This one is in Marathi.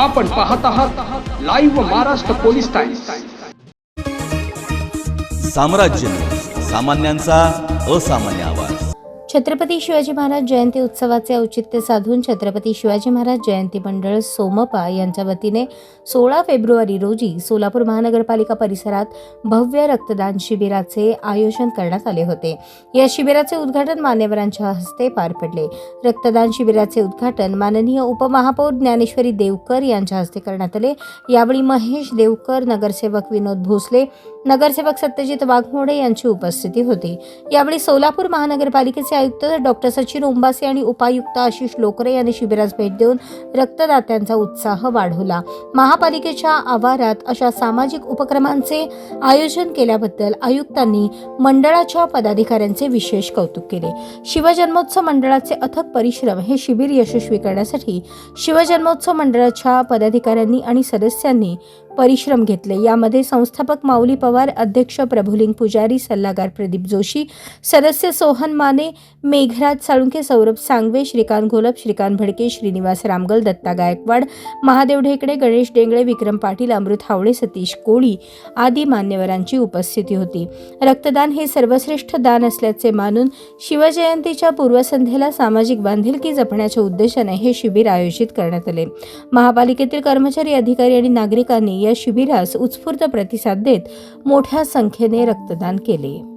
आपण पाहत आहात लाईव्ह महाराष्ट्र पोलीस टाइम्स साम्राज्य सामान्यांचा असामान्य आवाज. छत्रपती शिवाजी महाराज जयंती उत्सवाचे औचित्य साधून छत्रपती शिवाजी महाराज जयंती मंडळ सोमपा यांच्या वतीने सोळा फेब्रुवारी रोजी सोलापूर महानगरपालिका परिसरात भव्य रक्तदान शिबिराचे आयोजन करण्यात आले होते. या शिबिराचे उद्घाटन मान्यवरांच्या हस्ते पार पडले. रक्तदान शिबिराचे उद्घाटन माननीय उपमहापौर ज्ञानेश्वरी देवकर यांच्या हस्ते करण्यात आले. यावेळी महेश देवकर नगरसेवक विनोद भोसले नगरसेवक सत्यजित वाघमोडे यांची उपस्थिती होती. यावेळी सोलापूर महानगरपालिकेचे आयुक्त डॉक्टर सचिन उंबासी आणि उपायुक्त आशिष लोकरे यांनी शिबिरास भेट देऊन रक्तदात्यांचा उत्साह वाढवला. महापालिकेच्या आवारात अशा सामाजिक उपक्रमांचे आयोजन केल्याबद्दल आयुक्तांनी मंडळाच्या पदाधिकाऱ्यांचे विशेष कौतुक केले. शिवजन्मोत्सव मंडळाचे अथक परिश्रम हे शिबिर यशस्वी करण्यासाठी शिवजन्मोत्सव मंडळाच्या पदाधिकाऱ्यांनी आणि सदस्यांनी परिश्रम घेतले. यामध्ये संस्थापक माऊली पवार अध्यक्ष प्रभुलिंग पुजारी सल्लागार प्रदीप जोशी सदस्य सोहन माने मेघराज साळुंखे सौरभ सांगवे श्रीकांत घोलप श्रीकांत भडके श्रीनिवास रामगल दत्ता गायकवाड महादेव ढेकडे गणेश डेंगळे विक्रम पाटील अमृत हावडे सतीश कोळी आदी मान्यवरांची उपस्थिती होती. रक्तदान हे सर्वश्रेष्ठ दान असल्याचे मानून शिवजयंतीच्या पूर्वसंध्येला सामाजिक बांधिलकी जपण्याच्या उद्देशाने हे शिबिर आयोजित करण्यात आले. महापालिकेतील कर्मचारी अधिकारी आणि नागरिकांनी या शिबिरास उत्स्फूर्त प्रतिसाद देत मोठ्या संख्येने रक्तदान केले.